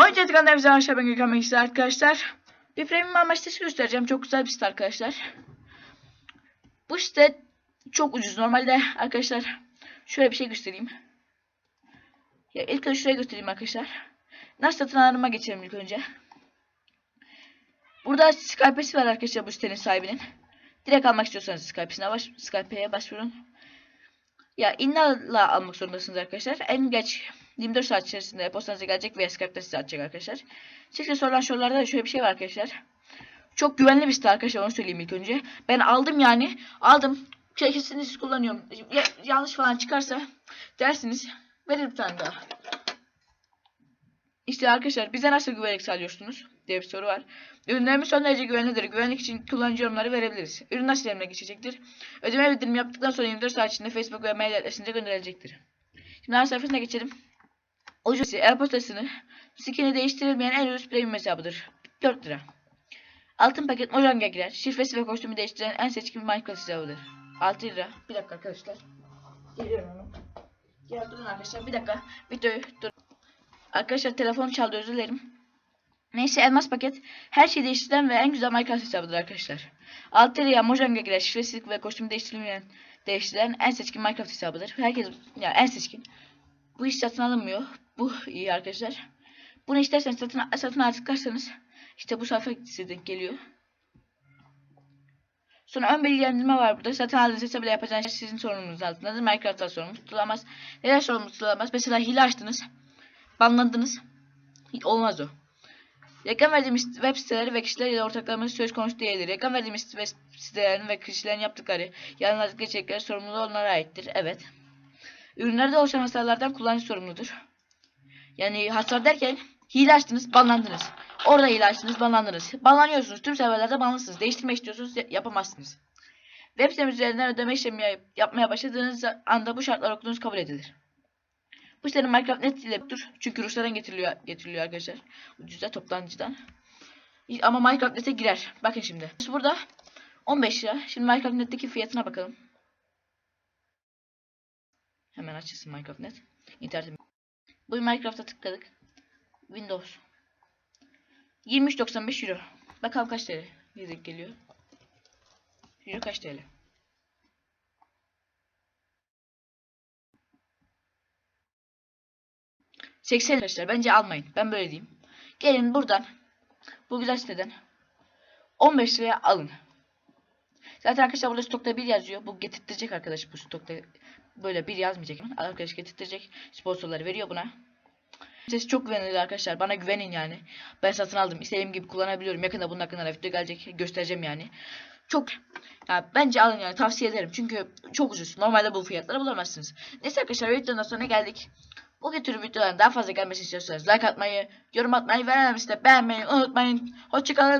Oyuncu tıkanlar bize aşağı ben Gökhan arkadaşlar. Bir premium sitesi göstereceğim. Çok güzel bir site arkadaşlar. Bu site çok ucuz. Normalde arkadaşlar şöyle bir şey göstereyim. Ya ilk önce şuraya göstereyim arkadaşlar. Nasıl satın alırıma geçelim ilk önce. Burada Skype'si var arkadaşlar bu sitenin sahibinin. Direkt almak istiyorsanız Skype'sine baş, Skype'ye başvurun. Ya Inna'la almak zorundasınız arkadaşlar. En geç 24 saat içerisinde postanıza gelecek veya Skype'da size atacak arkadaşlar. Size sorulan sorularda da şöyle bir şey var arkadaşlar. Çok güvenli bir site arkadaşlar onu söyleyeyim ilk önce. Ben aldım yani. Aldım. Kesinlikle kullanıyorum. Ya, yanlış falan çıkarsa dersiniz. Verir bir tane daha. İşte arkadaşlar bize nasıl güvenlik sağlıyorsunuz diye bir soru var. Ürünlerimiz son derece güvenlidir. Güvenlik için kullanıcı yorumları verebiliriz. Ürün nasıl eline geçecektir? Ödeme bildirimi yaptıktan sonra 24 saat içinde Facebook ve mail adresinize gönderilecektir. Şimdi ana sayfasına geçelim. Ucuz e-postasını skin'i değiştirilmeyen en ucuz premium hesabıdır. 4 lira. Altın paket Mojang'a girer. Şifresi ve kostümü değiştiren en seçkin Minecraft hesabıdır. 6 lira. Bir dakika arkadaşlar. Geliyorum hemen. Ya durun arkadaşlar bir dakika. Videoyu dur. Arkadaşlar telefon çaldı özür dilerim. Neyse elmas paket her şeyi değiştiren ve en güzel Minecraft hesabıdır arkadaşlar. 6 liraya Mojang'a girer. Şifresi ve kostümü değiştirilmeyen değiştiren en seçkin Minecraft hesabıdır. Herkes ya en seçkin. Bu iş satın alınmıyor. Bu iyi arkadaşlar. Bunu isterseniz satın, satın al tıklarsanız işte bu sayfa size geliyor. Sonra ön bilgilendirme var burada. Satın aldığınız hesabı ile yapacağınız şey sizin sorumluluğunuz altındadır. Minecraft'tan sorumlu tutulamaz. Neler sorumlu tutulamaz? Mesela hile açtınız. Banlandınız. Olmaz o. Reklam verdiğimiz web siteleri ve kişiler ile ortaklarımız söz konusu değildir. Reklam verdiğimiz web sitelerin ve kişilerin yaptıkları yanlışlıkla içerikleri sorumluluğu onlara aittir. Evet. Ürünlerde oluşan hasarlardan kullanıcı sorumludur. Yani hasar derken hile banlandınız. Orada hile banlandınız. Banlanıyorsunuz. Tüm serverlerde banlısınız. Değiştirmek istiyorsunuz, ya- yapamazsınız. Web sitemiz üzerinden ödeme işlemi yap- yapmaya başladığınız anda bu şartlar okuduğunuz kabul edilir. Bu sitenin Minecraft Net ile yoktur. Çünkü Ruslardan getiriliyor, getiriliyor arkadaşlar. Ucuza toptancıdan. Ama Minecraft Net'e girer. Bakın şimdi. Burada 15 lira. Şimdi Minecraft Net'teki fiyatına bakalım. Hemen açılsın Minecraft Net. İnternetim. Bu Minecraft'a tıkladık. Windows. 23.95 euro. Bakalım kaç TL yazık geliyor. Euro kaç TL? ...80 arkadaşlar bence almayın. Ben böyle diyeyim. Gelin buradan... ...bu güzel siteden... ...15 liraya alın. Zaten arkadaşlar burada stokta bir yazıyor. Bu getirtecek arkadaş bu stokta böyle bir yazmayacak. Arkadaş getirtecek. Sponsorları veriyor buna. Sesi çok güvenilir arkadaşlar. Bana güvenin yani. Ben satın aldım. İstediğim gibi kullanabiliyorum. Yakında bunun hakkında da video gelecek. Göstereceğim yani. Çok ya bence alın yani tavsiye ederim. Çünkü çok ucuz. Normalde bu fiyatları bulamazsınız. Neyse arkadaşlar videonun sonuna geldik. Bu tür videoların daha fazla gelmesini istiyorsanız like atmayı, yorum atmayı ve önemlisi de beğenmeyi unutmayın. Hoşçakalın.